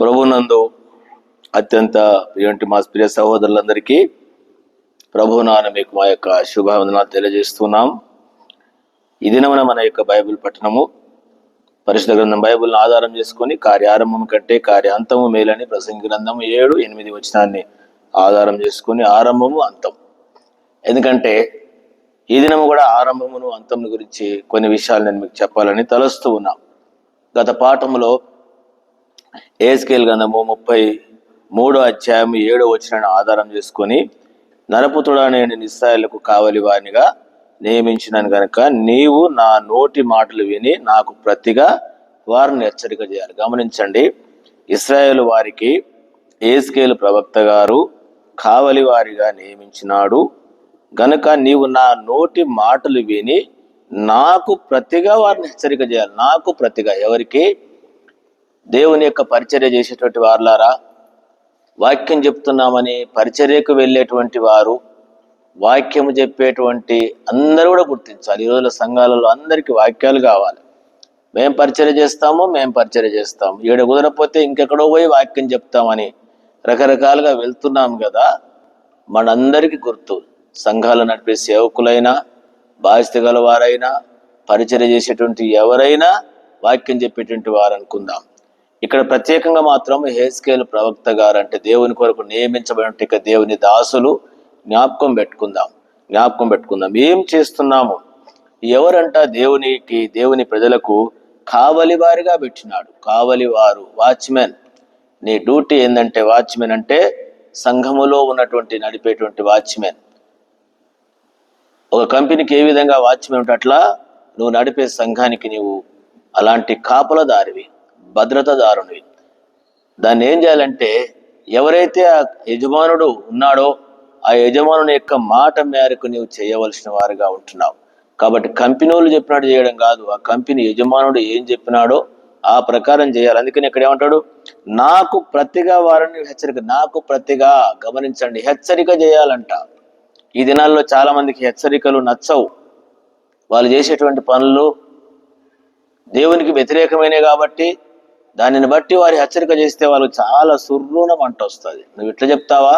ప్రభునందు అత్యంత ప్రియంటి మా ప్రియ సహోదరులందరికీ ప్రభునాన మీకు మా యొక్క శుభవందనాలు తెలియజేస్తున్నాం. ఈ దినమున మన యొక్క బైబిల్ పట్టణము పరిశుద్ధ గ్రంథం బైబిల్ని ఆధారం చేసుకొని కార్యారంభం కంటే కార్యాంతము మేలని ప్రసంగి గ్రంథము ఏడు ఎనిమిది వచనాన్ని ఆధారం చేసుకొని ఆరంభము అంతం. ఎందుకంటే ఈ దినము కూడా ఆరంభమును అంతం గురించి కొన్ని విషయాలు నేను మీకు చెప్పాలని తలస్తూ ఉన్నాం. గత పాఠములో ఏస్కేల్ గంధము ముప్పై మూడో అధ్యాయం ఏడో వచ్చిన ఆధారం చేసుకొని నరపుతుడా నేను నిస్సాయులకు కావలి వారినిగా నియమించినాను కనుక నీవు నా నోటి మాటలు విని నాకు ప్రతిగా వారిని హెచ్చరిక చేయాలి. గమనించండి ఇస్రాయేల్ వారికి ఏస్కేల్ ప్రవక్త గారు కావలి వారిగా నియమించినాడు. గనుక నీవు నా నోటి మాటలు విని నాకు ప్రతిగా వారిని హెచ్చరిక చేయాలి. నాకు ప్రతిగా ఎవరికి? దేవుని యొక్క పరిచర్య చేసేటువంటి వారులారా వాక్యం చెప్తున్నామని పరిచర్యకు వెళ్ళేటువంటి వారు వాక్యము చెప్పేటువంటి అందరూ కూడా గుర్తించాలి. ఈ రోజుల సంఘాలలో అందరికీ వాక్యాలు కావాలి. మేం పరిచర్య చేస్తాము మేం పరిచర్య చేస్తాము. ఈడ కుదరపోతే ఇంకెక్కడో పోయి వాక్యం చెప్తామని రకరకాలుగా వెళ్తున్నాం కదా. మనందరికీ గుర్తు సంఘాలు నడిపే సేవకులైనా బాధ్యత గల వారైనా పరిచర్య చేసేటువంటి ఎవరైనా వాక్యం చెప్పేటువంటి వారు అనుకుందాం. ఇక్కడ ప్రత్యేకంగా మాత్రం హేస్కేల్ ప్రవక్త గారు అంటే దేవుని కొరకు నియమించబడిన ఇక దేవుని దాసులు జ్ఞాపకం పెట్టుకుందాం జ్ఞాపకం పెట్టుకుందాం. ఏం చేస్తున్నాము? ఎవరంట దేవునికి దేవుని ప్రజలకు కావలి వారిగా పెట్టినాడు. కావలి వారు వాచ్మెన్. నీ డ్యూటీ ఏంటంటే వాచ్మెన్ అంటే సంఘములో ఉన్నటువంటి నడిపేటువంటి వాచ్మెన్. ఒక కంపెనీకి ఏ విధంగా వాచ్మెన్ ఉంటే అట్లా? నువ్వు నడిపే సంఘానికి నీవు అలాంటి కాపలదారివి. భద్రతదారునివి దాన్ని ఏం చేయాలంటే ఎవరైతే ఆ యజమానుడు ఉన్నాడో ఆ యజమానుని యొక్క మాట మేరకు నీవు చేయవలసిన వారుగా ఉంటున్నావు. కాబట్టి కంపెనీలు చెప్పినట్టు చేయడం కాదు. ఆ కంపెనీ యజమానుడు ఏం చెప్పినాడో ఆ ప్రకారం చేయాలి. అందుకని ఇక్కడ ఏమంటాడు? నాకు ప్రతిగా వారిని హెచ్చరిక నాకు ప్రతిగా గమనించండి. హెచ్చరిక చేయాలంట. ఈ దినాల్లో చాలా మందికి హెచ్చరికలు నచ్చవు. వాళ్ళు చేసేటువంటి పనులు దేవునికి వ్యతిరేకమైనవి కాబట్టి దానిని బట్టి వారి హెచ్చరిక చేస్తే వాళ్ళు చాలా సుర్రున మంట వస్తుంది. నువ్వు ఇట్లా చెప్తావా?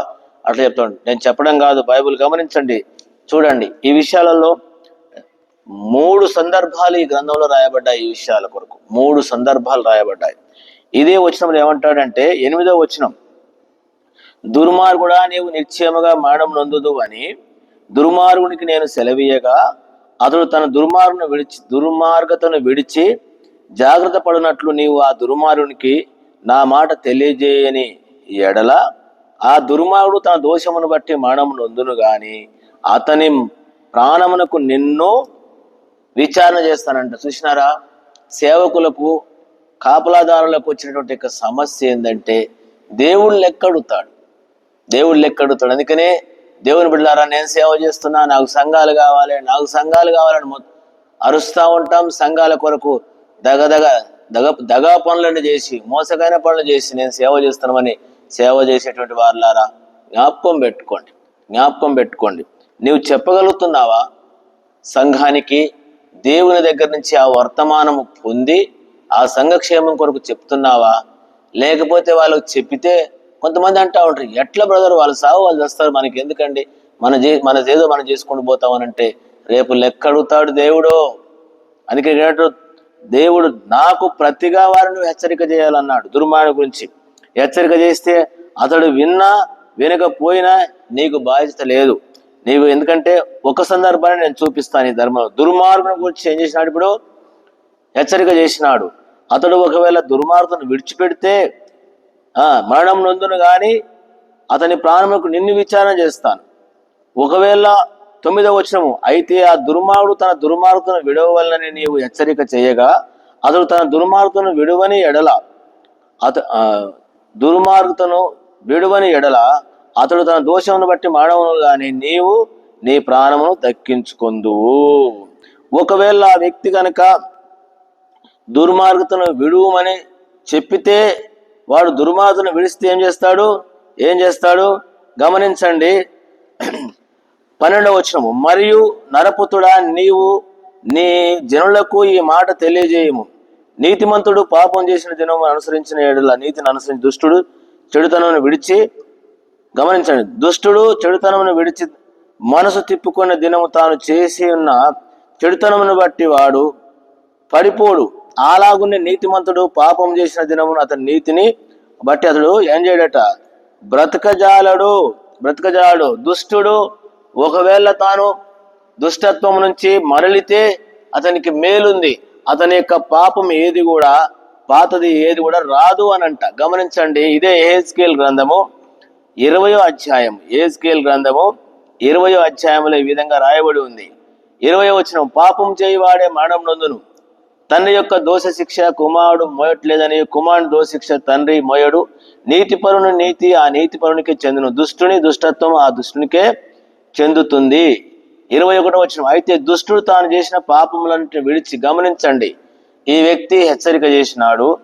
అట్లా చెప్తాను నేను చెప్పడం కాదు బైబుల్ గమనించండి. చూడండి ఈ విషయాలలో మూడు సందర్భాలు ఈ గ్రంథంలో రాయబడ్డాయి ఈ విషయాల కొరకు. మూడు సందర్భాలు రాయబడ్డాయి. ఇదే వచనం ఏమంటాడంటే ఎనిమిదో వచనం. దుర్మార్గుడా నీవు నిశ్చయముగా మరణం నొందుదు అని దుర్మార్గునికి నేను సెలవీయగా అతడు తన దుర్మార్గును విడిచి దుర్మార్గతను విడిచి జాగ్రత్త పడినట్లు నీవు ఆ దుర్మారునికి నా మాట తెలియజేయని ఎడల ఆ దుర్మార్గుడు తన దోషమును బట్టి మరణము నొందును గాని అతని ప్రాణమునకు నిన్ను విచారణ చేస్తానంట. చూసినారా? సేవకులకు కాపలాదారులకు వచ్చినటువంటి యొక్క సమస్య ఏంటంటే దేవుడు లెక్కడుతాడు. దేవుడు లెక్కడుతాడు. అందుకనే దేవుని బిడ్డారా నేను సేవ చేస్తున్నా నాకు సంఘాలు కావాలి నాకు సంఘాలు కావాలని మొ- ఉంటాం సంఘాల కొరకు. దగ దగ దగ దగా పనులను చేసి మోసకైన పనులు చేసి నేను సేవ చేస్తున్నామని సేవ చేసేటువంటి వారులారా జ్ఞాపకం పెట్టుకోండి. జ్ఞాపకం పెట్టుకోండి. నీవు చెప్పగలుగుతున్నావా? సంఘానికి దేవుని దగ్గర నుంచి ఆ వర్తమానము పొంది ఆ సంఘక్షేమం కొరకు చెప్తున్నావా? లేకపోతే వాళ్ళకి చెప్పితే కొంతమంది అంటా ఉంటారు ఎట్లా బ్రదర్ వాళ్ళు సాగు వాళ్ళు చేస్తారు మనకి ఎందుకండి మన చే మన ఏదో మనం చేసుకుంటూ పోతామనంటే రేపు లెక్క అడుగుతాడు దేవుడు. అందుకే దేవుడు నాకు ప్రతిగా వారిని హెచ్చరిక చేయాలన్నాడు. దుర్మార్గం గురించి హెచ్చరిక చేస్తే అతడు విన్నా వినకపోయినా నీకు బాధ్యత లేదు. నీవు ఎందుకంటే ఒక సందర్భాన్ని నేను చూపిస్తాను ఈ ధర్మం దుర్మార్గుని గురించి ఏం చేసినాడు ఇప్పుడు? హెచ్చరిక చేసినాడు. అతడు ఒకవేళ దుర్మార్గును విడిచిపెడితే ఆ మరణం నొందును కానీ అతని ప్రాణములకు నిన్ను విచారణ చేస్తాను. ఒకవేళ తొమ్మిదవ వచనము. అయితే ఆ దుర్మార్గుడు తన దుర్మార్గును విడవలనని నీవు హెచ్చరిక చేయగా అతడు తన దుర్మార్గును విడువని ఎడల. అత ఆ, దుర్మార్గుతను విడువని ఎడల అతడు తన దోషమును బట్టి మానవును గాని నీవు నీ ప్రాణమును దక్కించుకుందువు. ఒకవేళ ఆ వ్యక్తి కనుక దుర్మార్గతను విడువమని చెప్పితే వాడు దుర్మార్గతను విడిస్తే ఏం చేస్తాడు? ఏం చేస్తాడు? గమనించండి. పన్నెండవ వచనము. మరియు నరపుతుడా నీవు నీ జనులకు ఈ మాట తెలియజేయము. నీతిమంతుడు పాపం చేసిన దినము అనుసరించిన ఏడుల నీతిని అనుసరించి దుష్టుడు చెడుతనమును విడిచి గమనించండి. దుష్టుడు చెడుతనమును విడిచి మనసు తిప్పుకున్న దినము తాను చేసి ఉన్న చెడుతనమును బట్టి వాడు పడిపోడు. అలాగునే నీతిమంతుడు పాపం చేసిన దినమును అతని నీతిని బట్టి అతడు ఏం చేయడట? బ్రతకజాలడు. బ్రతకజాలడు. దుష్టుడు ఒకవేళ తాను దుష్టత్వం నుంచి మరలితే అతనికి మేలుంది. అతని యొక్క పాపం ఏది కూడా పాతది ఏది కూడా రాదు అని అంట గమనించండి ఇదే ఏహెచ్కేల్ గ్రంథము ఇరవయో అధ్యాయం. ఏహెచ్కేల్ గ్రంథము ఇరవయో అధ్యాయంలో ఈ విధంగా రాయబడి ఉంది. ఇరవై వచ్చిన పాపం చేయవాడే మరణం నొందును. తండ్రి యొక్క దోష శిక్ష కుమారుడు మోయట్లేదని కుమారుడు దోషశిక్ష తండ్రి మోయడు. నీతిపరుని నీతి ఆ నీతిపరునికి చెందును. దుష్టుని దుష్టత్వం ఆ దుష్టునికే చెందుతుంది. ఇరవై ఒకటో వచ్చిన అయితే దుష్టుడు తాను చేసిన పాపములను విడిచి గమనించండి. ఈ వ్యక్తి హెచ్చరిక చేసినాడు.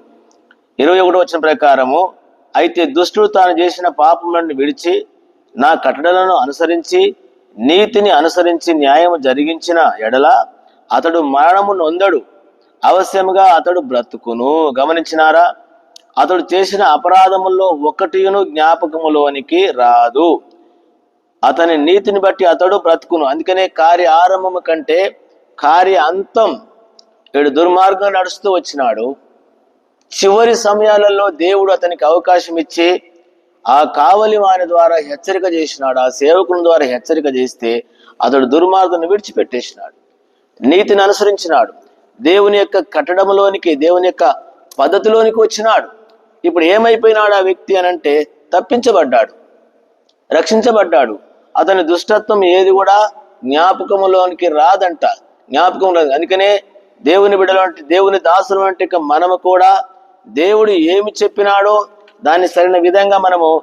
ఇరవై ఒకటో వచ్చిన ప్రకారము అయితే దుష్టుడు తాను చేసిన పాపములను విడిచి నా కట్టడలను అనుసరించి నీతిని అనుసరించి న్యాయము జరిగించిన ఎడల అతడు మరణము నొందడు. అవశ్యముగా అతడు బ్రతుకును. గమనించినారా? అతడు చేసిన అపరాధముల్లో ఒకటిను జ్ఞాపకములోనికి రాదు. అతని నీతిని బట్టి అతడు బ్రతుకును. అందుకనే కార్య ఆరంభము కంటే కార్య అంతం ఏడు దుర్మార్గం నడుస్తూ వచ్చినాడు. చివరి సమయాలలో దేవుడు అతనికి అవకాశం ఇచ్చి ఆ కావలి వాని ద్వారా హెచ్చరిక చేసినాడు ఆ సేవకుని ద్వారా హెచ్చరిక చేస్తే అతడు దుర్మార్గం విడిచిపెట్టేసినాడు. నీతిని అనుసరించినాడు. దేవుని యొక్క కట్టడంలోనికి దేవుని యొక్క పద్ధతిలోనికి వచ్చినాడు. ఇప్పుడు ఏమైపోయినాడు ఆ వ్యక్తి అనంటే తప్పించబడ్డాడు రక్షించబడ్డాడు. అతని దుష్టత్వం ఏది కూడా జ్ఞాపకములోనికి రాదంట. జ్ఞాపకం రాదు. అందుకనే దేవుని బిడ్డలు అంటే దేవుని దాసులు అంటే మనము కూడా దేవుడు ఏమి చెప్పినాడో దాన్ని సరైన విధంగా మనము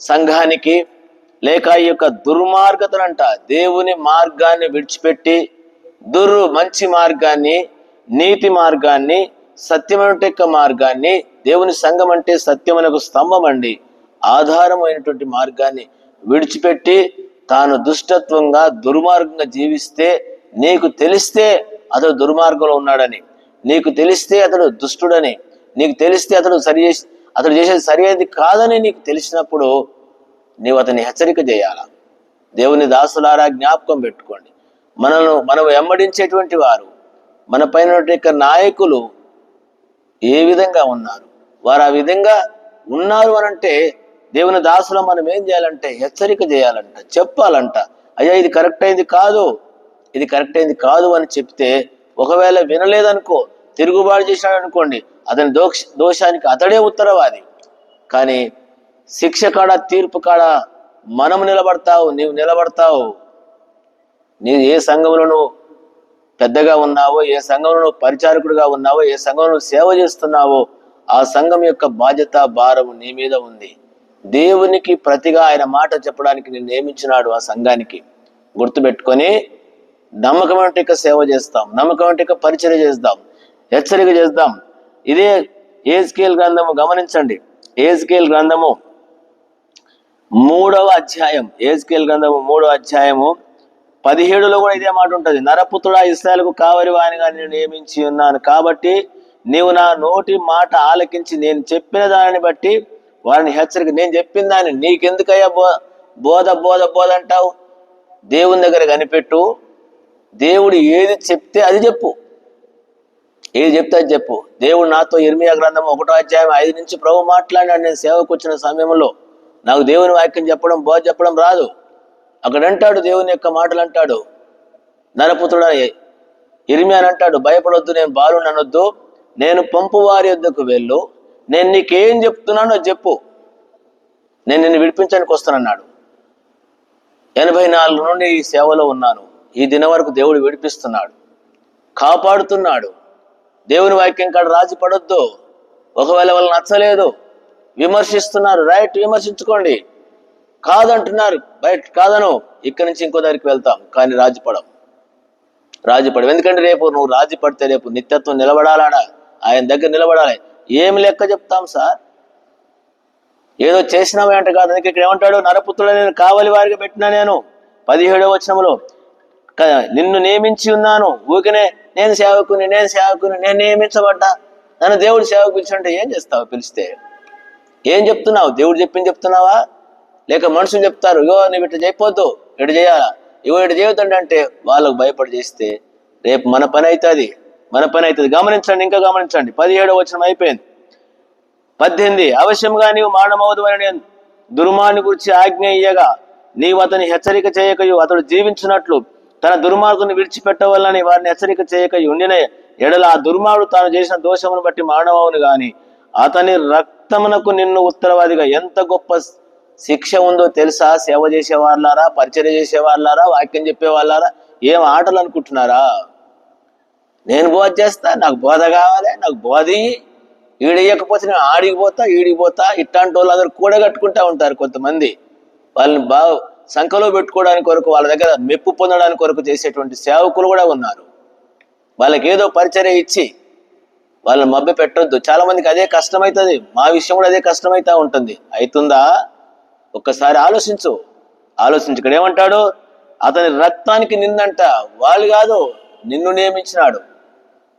సంఘానికి లేక ఈ యొక్క దుర్మార్గతనంట దేవుని మార్గాన్ని విడిచిపెట్టి దుర్ మంచి మార్గాన్ని నీతి మార్గాన్ని సత్యమైన యొక్క మార్గాన్ని దేవుని సంఘం అంటే సత్యమునకు స్తంభం అండి. ఆధారమైనటువంటి మార్గాన్ని విడిచిపెట్టి తాను దుష్టత్వంగా దుర్మార్గంగా జీవిస్తే నీకు తెలిస్తే అతడు దుర్మార్గంలో ఉన్నాడని. నీకు తెలిస్తే అతడు దుష్టుడని. నీకు తెలిస్తే అతడు సరి చేసి అతడు చేసేది సరి కాదని నీకు తెలిసినప్పుడు నీవు అతన్ని హెచ్చరిక చేయాలా? దేవుని దాసులారా జ్ఞాపకం పెట్టుకోండి. మనను మనం వెంబడించేటువంటి వారు మన పైన నాయకులు ఏ విధంగా ఉన్నారు? వారు ఆ విధంగా ఉన్నారు అని అంటే దేవుని దాసులో మనం ఏం చేయాలంటే హెచ్చరిక చేయాలంట చెప్పాలంట. అయ్యా ఇది కరెక్ట్ అయింది కాదు. ఇది కరెక్ట్ అయింది కాదు అని చెప్తే ఒకవేళ వినలేదనుకో తిరుగుబాటు చేశాడు అనుకోండి అతని దోష దోషానికి అతడే ఉత్తరవాది. కానీ శిక్ష కాడ తీర్పు కాడ మనం నిలబడతావు నీవు నిలబడతావు. నీ ఏ సంఘంలో నువ్వు పెద్దగా ఉన్నావో ఏ సంఘంలో నువ్వు పరిచారకుడిగా ఉన్నావో ఏ సంఘంలో సేవ చేస్తున్నావో ఆ సంఘం యొక్క బాధ్యత భారం నీ మీద ఉంది. దేవునికి ప్రతిగా ఆయన మాట చెప్పడానికి నేను నియమించినాడు ఆ సంఘానికి. గుర్తుపెట్టుకొని నమ్మకమైన యొక్క సేవ చేస్తాం నమ్మకమైన యొక్క పరిచయం చేస్తాం హెచ్చరిక చేద్దాం ఇదే ఏజ్కేల్ గ్రంథము గమనించండి. ఏజ్కేల్ గ్రంథము మూడవ అధ్యాయం ఏజ్కేల్ గ్రంథము మూడవ అధ్యాయము పదిహేడులో కూడా ఇదే మాట ఉంటుంది. నరపుత్రుడా ఇస్రాయలకు కావరి వానిగా నేను నియమించి ఉన్నాను కాబట్టి నీవు నా నోటి మాట ఆలకించి నేను చెప్పిన దానిని బట్టి వారిని హెచ్చరిక నేను చెప్పిన దాన్ని నీకెందుకయ్యా బో బోధ బోధ బోధ అంటావు? దేవుని దగ్గర కనిపెట్టు. దేవుడు ఏది చెప్తే అది చెప్పు. ఏది చెప్తే అది చెప్పు. దేవుడు నాతో ఇర్మియా గ్రంథం ఒకటో అధ్యాయం ఐదు నుంచి ప్రభు మాట్లాడినాడు. నేను సేవకు వచ్చిన సమయంలో నాకు దేవుని వాక్యం చెప్పడం బోధ చెప్పడం రాదు. అక్కడ అంటాడు దేవుని యొక్క మాటలు అంటాడు. నరపుత్రుడ ఇరిమి అని అంటాడు భయపడొద్దు నేను బాలు అనొద్దు. నేను పంపు వారి యొద్దకు వెళ్ళు. నేను నీకేం చెప్తున్నానో చెప్పు. నేను నిన్ను విడిపించడానికి వస్తానన్నాడు. ఎనభై నాలుగు నుండి ఈ సేవలో ఉన్నాను. ఈ దినం వరకు దేవుడు విడిపిస్తున్నాడు. కాపాడుతున్నాడు. దేవుని వాక్యం కాడ రాజీ పడొద్దు. ఒకవేళ వాళ్ళు నచ్చలేదు విమర్శిస్తున్నారు రైట్ విమర్శించుకోండి. కాదంటున్నారు బయట కాదను. ఇక్కడి నుంచి ఇంకో దగ్గరికి వెళ్తాం కానీ రాజీపడం రాజీపడం ఎందుకంటే రేపు నువ్వు రాజీ పడితే రేపు నిత్యత్వం నిలబడాలాడా? ఆయన దగ్గర నిలబడాలి. ఏం లెక్క చెప్తాం సార్? ఏదో చేసినామే అంటే కాదు. అందుకే ఇక్కడ ఏమంటాడు? నరపుత్రుడు నేను కావలి వారికి పెట్టినా నేను. పదిహేడవ వచనములో నిన్ను నియమించి ఉన్నాను. ఊకనే నేను సేవకుని నేను సేవకుని నేను నియమించబడ్డా. నన్ను దేవుడు సేవకు పిలిచాడంటే ఏం చేస్తావు? పిలిస్తే. ఏం చెప్తున్నావు? దేవుడు చెప్పింది చెప్తున్నావా? లేక మనుషులు చెప్తారు ఇగో నువ్వు ఇటు చేయపోద్దు ఇటు చేయాలా? ఇగో ఇటు చేయొద్దండి అంటే వాళ్ళకు భయపడి చేస్తే రేపు మన పని అవుతుంది మన పని అవుతుంది. గమనించండి ఇంకా గమనించండి. పదిహేడో వచనం అయిపోయింది. పద్దెనిమిది అవశ్యంగా నీవు మానమవదు అని నేను దుర్మార్ని గురించి ఆజ్ఞ ఇయ్యగా నీవు అతని హెచ్చరిక చేయకయు అతడు జీవించినట్లు తన దుర్మార్గుని విడిచిపెట్టవల్లని వారిని హెచ్చరిక చేయక ఉండిన ఎడల ఆ దుర్మార్గుడు తాను చేసిన దోషమును బట్టి మానవవును గాని అతని రక్తమునకు నిన్ను ఉత్తరవాదిగా ఎంత గొప్ప శిక్ష ఉందో తెలుసా? సేవ చేసేవాళ్ళారా? పరిచర్య చేసే వాక్యం చెప్పే వాళ్ళారా ఏం ఆటలు అనుకుంటున్నారా? నేను బోధ చేస్తా నాకు బోధ కావాలి నాకు బోధి ఈడేయకపోతే నేను ఆడికి పోతా ఈడికి పోతా ఇట్లాంటి వాళ్ళు అందరూ కూడగట్టుకుంటా ఉంటారు కొంతమంది. వాళ్ళని బాగా సంఖలో పెట్టుకోవడానికి కొరకు వాళ్ళ దగ్గర మెప్పు పొందడానికి కొరకు చేసేటువంటి సేవకులు కూడా ఉన్నారు. వాళ్ళకి ఏదో పరిచర్య ఇచ్చి వాళ్ళని మభ్య పెట్టొద్దు. చాలా మందికి అదే కష్టమవుతుంది మా విషయం కూడా అదే కష్టమవుతా ఉంటుంది. అవుతుందా ఒక్కసారి ఆలోచించు. ఆలోచించు ఇక్కడ ఏమంటాడు? అతని రక్తానికి నిన్నంట. వాళ్ళు కాదు నిన్ను నియమించినాడు.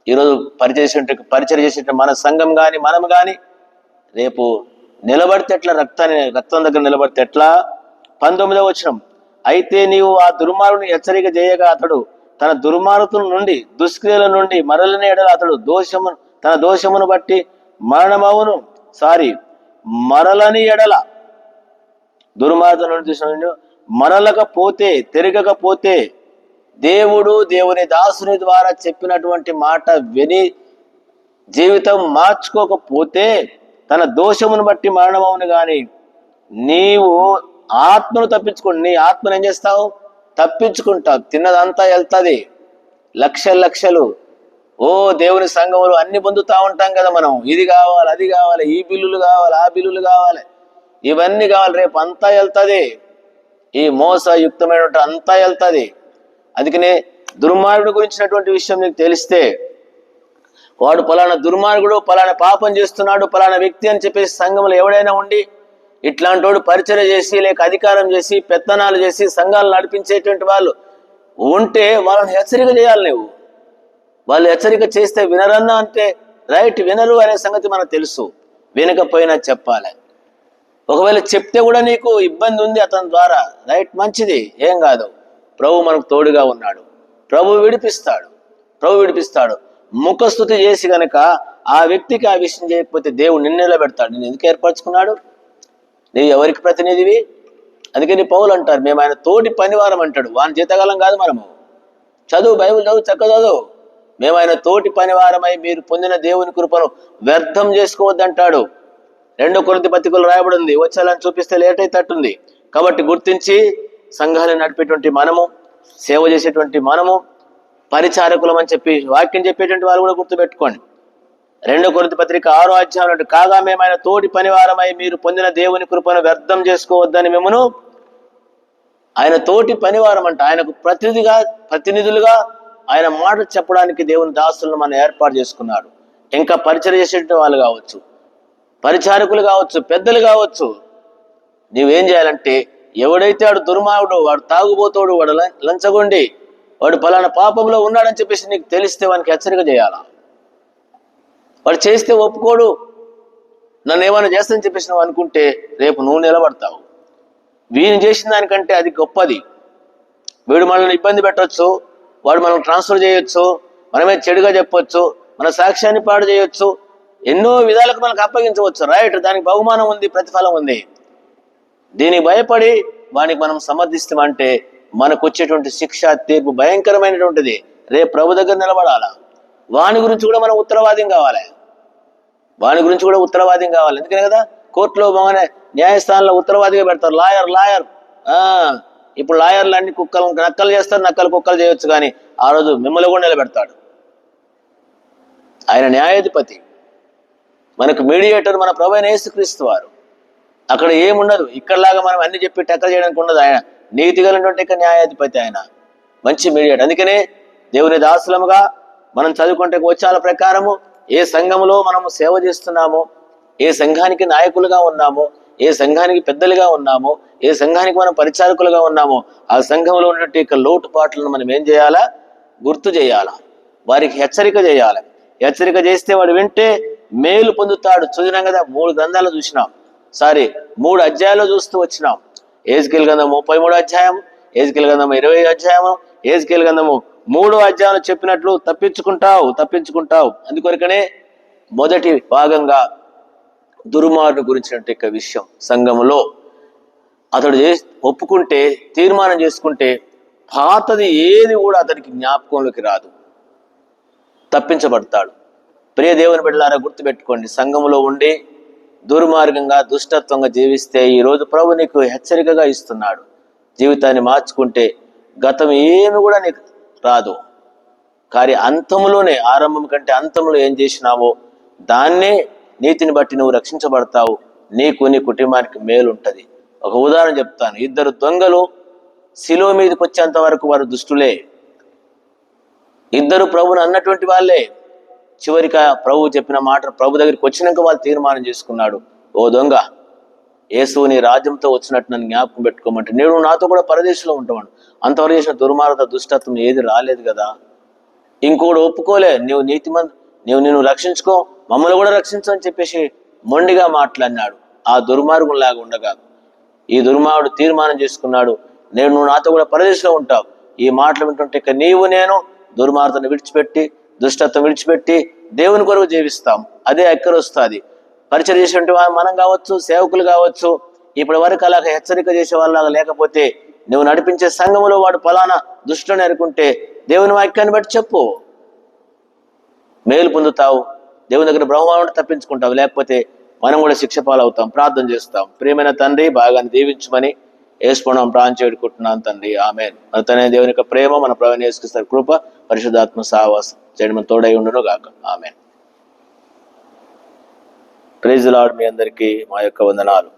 ఈరోజు పరిచయ పరిచయం చేసేట మన సంఘం కానీ మనం కానీ రేపు నిలబడితే ఎట్లా? రక్తాన్ని రక్తం దగ్గర నిలబడితే ఎట్లా? పంతొమ్మిదో వచనం. అయితే నీవు ఆ దుర్మార్గుని హెచ్చరిక చేయగా అతడు తన దుర్మార్గుల నుండి దుష్క్రియల నుండి మరలని ఎడల అతడు దోషము తన దోషమును బట్టి మరణమవును. సారీ మరలని ఎడల. దుర్మార్గం నుండి చూసిన మరలకపోతే తిరగకపోతే దేవుడు దేవుని దాసుని ద్వారా చెప్పినటువంటి మాట విని జీవితం మార్చుకోకపోతే తన దోషమును బట్టి మరణమవును గాని నీవు ఆత్మను తప్పించుకుని నీ ఆత్మను ఏం చేస్తావు? తప్పించుకుంటావు. తిన్నదంతా వెళ్తుంది. లక్షలు లక్షలు. ఓ దేవుని సంఘములు అన్ని పొందుతా ఉంటాం కదా మనం. ఇది కావాలి అది కావాలి ఈ బిల్లులు కావాలి ఆ బిల్లులు కావాలి. ఇవన్నీ కావాలి రేపు అంతా వెళ్తుంది. ఈ మోసయుక్తమైనటువంటి అంతా వెళ్తుంది. అందుకనే దుర్మార్గుడు గురించినటువంటి విషయం నీకు తెలిస్తే వాడు పలానా దుర్మార్గుడు పలానా పాపం చేస్తున్నాడు పలానా వ్యక్తి అని చెప్పేసి సంఘంలో ఎవడైనా ఉండి ఇట్లాంటి వాడు పరిచయం చేసి లేక అధికారం చేసి పెత్తనాలు చేసి సంఘాలు నడిపించేటువంటి వాళ్ళు ఉంటే వాళ్ళని హెచ్చరిక చేయాలి నువ్వు వాళ్ళు హెచ్చరిక చేస్తే వినరన్నా అంటే రైట్ వినరు అనే సంగతి మనకు తెలుసు. వినకపోయినా చెప్పాలి. ఒకవేళ చెప్తే కూడా నీకు ఇబ్బంది ఉంది అతని ద్వారా రైట్ మంచిది ఏం కాదు. ప్రభు మనకు తోడుగా ఉన్నాడు. ప్రభు విడిపిస్తాడు. ప్రభు విడిపిస్తాడు. ముఖస్థుతి చేసి గనక ఆ వ్యక్తికి ఆ విషయం చేయకపోతే దేవుడు నిన్ను నిలబెడతాడు. నేను ఎందుకు ఏర్పరచుకున్నాడు? నీవు ఎవరికి ప్రతినిధివి? అందుకే నీ పౌలు అంటారు మేము ఆయన తోటి పనివారం అంటాడు. వాని జీతకాలం కాదు మనము. చదువు బైబిల్ చదువు చక్క చదువు. మేము ఆయన తోటి పనివారమై మీరు పొందిన దేవుని కృపను వ్యర్థం చేసుకోవద్దంటాడు. రెండో కొరింత పత్రికలు రాయబడి ఉంది. వచ్చేయాలని చూపిస్తే లేట్ అయితట్టుంది. కాబట్టి గుర్తించి సంఘాలు నడిపేటువంటి మనము సేవ చేసేటువంటి మనము పరిచారకులం అని చెప్పి వాక్యం చెప్పేటువంటి వాళ్ళు కూడా గుర్తుపెట్టుకోండి. రెండో కొరింథీ పత్రిక ఆరో అధ్యాయం కాగా మేమైన తోటి పనివారమై మీరు పొందిన దేవుని కృపను వ్యర్థం చేసుకోవద్దని మిమ్మను ఆయన తోటి పనివారం అంట ఆయనకు ప్రతినిధిగా ప్రతినిధులుగా ఆయన మాట చెప్పడానికి దేవుని దాసులను మనం ఏర్పాటు చేసుకున్నాడు. ఇంకా పరిచయం చేసేటువంటి వాళ్ళు కావచ్చు పరిచారకులు కావచ్చు పెద్దలు కావచ్చు నీవేం చేయాలంటే ఎవడైతే వాడు దుర్మార్గుడు వాడు తాగుబోతాడు వాడు లంచగొండి వాడు పలానా పాపంలో ఉన్నాడని చెప్పేసి నీకు తెలిస్తే వానికి హెచ్చరిక చేయాలా? వాడు చేస్తే ఒప్పుకోడు. నన్ను ఏమైనా చేస్తానని చెప్పేసి నువ్వు అనుకుంటే రేపు నువ్వు నిలబడతావు. వీని చేసిన దానికంటే అది గొప్పది. వీడు మనల్ని ఇబ్బంది పెట్టొచ్చు వాడు మనం ట్రాన్స్ఫర్ చేయొచ్చు మనమే చెడుగా చెప్పొచ్చు మన సాక్ష్యాన్ని పాడు చేయొచ్చు ఎన్నో విధాలకు మనకు అప్పగించవచ్చు. రైట్ దానికి బహుమానం ఉంది ప్రతిఫలం ఉంది. దీనికి భయపడి వానికి మనం సమర్థిస్తామంటే మనకు వచ్చేటువంటి శిక్ష తీర్పు భయంకరమైనటువంటిది. రేపు ప్రభు దగ్గర నిలబడాలా? వాని గురించి కూడా మనం ఉత్తరవాదం కావాలి. వాని గురించి కూడా ఉత్తరవాదం కావాలి. ఎందుకనే కదా? కోర్టులో బాగానే న్యాయస్థానంలో ఉత్తరవాదిగా పెడతారు. Lawyer lawyer. ఆ ఇప్పుడు లాయర్లు అన్ని కుక్కలు నక్కలు చేస్తారు నక్కలు కుక్కలు చేయొచ్చు కానీ ఆ రోజు మిమ్మల్ని కూడా నిలబెడతాడు. ఆయన న్యాయాధిపతి. మనకు మీడియేటర్ మన ప్రభు అయిన యేసుక్రీస్తు వారు. అక్కడ ఏముండదు. ఇక్కడలాగా మనం అన్ని చెప్పి టెక్కర్ చేయడానికి ఉండదు ఆయన. నీతి కలిగినటువంటి న్యాయాధిపతి ఆయన. మంచి మీడియేటర్ అందుకనే దేవుని దాసులముగా మనం చదువుకుంటే వచ్చాల ప్రకారము ఏ సంఘములో మనము సేవ చేస్తున్నామో ఏ సంఘానికి నాయకులుగా ఉన్నామో ఏ సంఘానికి పెద్దలుగా ఉన్నామో ఏ సంఘానికి మనం పరిచారకులుగా ఉన్నామో ఆ సంఘంలో ఉన్నటువంటి యొక్క లోటుపాట్లను మనం ఏం చేయాలా? గుర్తు చేయాలా? వారికి హెచ్చరిక చేయాలి? హెచ్చరిక చేస్తే వాడు వింటే మేలు పొందుతాడు. చదివినాం కదా మూడు గ్రంథాలు చూసినాం. సారీ మూడు అధ్యాయాలు చూస్తూ వచ్చినాం. ఏజ్కెల్ గంధం ముప్పై మూడు అధ్యాయం ఏజ్కెల్ గంధం ఇరవై అధ్యాయము ఏజ్కెల్ గంధము మూడు అధ్యాయాలు చెప్పినట్లు తప్పించుకుంటావు తప్పించుకుంటావు. అందుకొరకనే మొదటి భాగంగా దుర్మార్గు గురించినట్టు విషయం సంఘములో. అతడు ఒప్పుకుంటే తీర్మానం చేసుకుంటే పాతది ఏది కూడా అతనికి జ్ఞాపకంలోకి రాదు. తప్పించబడతాడు. ప్రియ దేవుని బిడ్డలారా గుర్తుపెట్టుకోండి సంఘములో ఉండి దుర్మార్గంగా దుష్టత్వంగా జీవిస్తే ఈ రోజు ప్రభు నీకు హెచ్చరికగా ఇస్తున్నాడు. జీవితాన్ని మార్చుకుంటే గతం ఏమి కూడా నీకు రాదు. కానీ అంతములోనే ఆరంభం కంటే అంతంలో ఏం చేసినావో దాన్నే నీతిని బట్టి నువ్వు రక్షించబడతావు. నీకు నీ కుటుంబానికి మేలుంటుంది. ఒక ఉదాహరణ చెప్తాను. ఇద్దరు దొంగలు శిలో మీదకి వచ్చేంత వరకు వారు దుష్టులే. ఇద్దరు ప్రభుని అన్నటువంటి వాళ్ళే. చివరిక ప్రభు చెప్పిన మాట ప్రభు దగ్గరికి వచ్చినాక వాళ్ళు తీర్మానం చేసుకున్నాడు. ఓ దొంగ యేసు నీ రాజ్యంతో వచ్చినట్టు నన్ను జ్ఞాపకం పెట్టుకోమంటే నేను నాతో కూడా పరదేశంలో ఉంటాను అంతవరకు చేసిన దుర్మార్గత దుష్టత్వం ఏది రాలేదు కదా. ఇంకోడు ఒప్పుకోలే నీవు నీతిమంత్ నీవు నిన్ను రక్షించుకో మమ్మల్ని కూడా రక్షించు అని చెప్పేసి మొండిగా మాట్లాడినాడు. ఆ దుర్మార్గం లాగా ఉండగా ఈ దుర్మార్గుడు తీర్మానం చేసుకున్నాడు. నేను నువ్వు నాతో కూడా పరదేశంలో ఉంటావు. ఈ మాటలు వింటుంటే ఇక నీవు నేను దుర్మార్గతను విడిచిపెట్టి దుష్టత్వం విడిచిపెట్టి దేవుని కొరకు జీవిస్తాం. అదే ఎక్కర వస్తుంది? పరిచయం చేసేటువంటి వా- మనం కావచ్చు సేవకులు కావచ్చు ఇప్పటి వరకు అలాగ హెచ్చరిక చేసే వాళ్ళలాగా లేకపోతే నువ్వు నడిపించే సంఘములో వాడు ఫలానా దుష్టుని అనుకుంటే దేవుని వాక్యాన్ని బట్టి చెప్పు. మేలు పొందుతావు. దేవుని దగ్గర బ్రహ్మాండ తప్పించుకుంటావు. లేకపోతే మనం కూడా శిక్ష పాలవుతాం. ప్రార్థన చేస్తాం. ప్రియమైన తండ్రి బాగా దీవించమని వేసుకోవడం ప్రాణం చేడుకుంటున్నాను తండ్రి. ఆమె మన తన దేవుని యొక్క ప్రేమ మన ప్రవణ వేసుకొస్తారు కృప పరిశుద్ధాత్మ సావాసం చేయడం మన తోడై ఉండును గాక. ఆమె ప్రైజ్ లాడ్ మీ అందరికీ మా యొక్క వందనాలు.